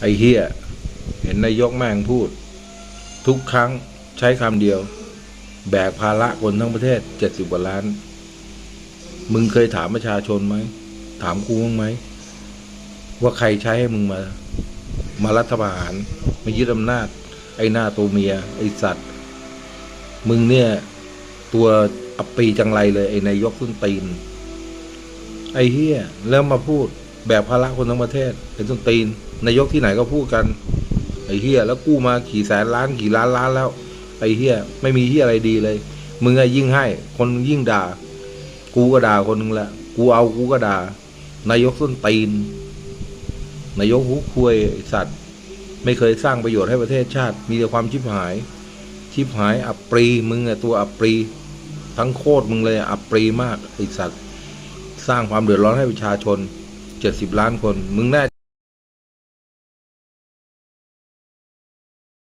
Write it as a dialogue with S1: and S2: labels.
S1: ไอ้เฮียเห็นนายกแม่งพูด ทุกครั้งใช้คำเดียว แบกภาระคนทั้งประเทศเจ็ดสิบกว่าล้าน มึงเคยถามประชาชนไหม ถามกูบ้างไหม ว่าใครใช้ให้มึงมา มารัฐประหารมายึดอำนาจ ไอ้หน้าตัวเมีย ไอ้สัตว์ มึงเนี่ย ตัวอัปปีจังไรเลย ไอ้นายกขึ้นตีน ไอ้เฮียแล้วมาพูด แบกภาระคนทั้งประเทศ เป็นต้นตีนนายกที่ไหนก็พูดกัน ไอ้เฮียแล้วกู้มากี่แสนล้านกี่ล้านล้านแล้ว ไอ้เฮียไม่มีเฮียอะไรดีเลยมึงอะยิ่งให้ คนยิ่งด่า กูก็ด่าคนนึงแหละกูเอากูก็ด่านายกส้นตีนนายกหุกคุยสัตว์ ไม่เคยสร้างประโยชน์ให้ประเทศชาติ มีแต่ความชิบหาย ชิบหายอับปรีมึงอะตัวอับปรีทั้งโคตรมึงเลยอะอับปรีมากไอ้สัตว์ สร้างความเดือดร้อนให้ประชาชน เจ็ดสิบล้านคน มึงแน่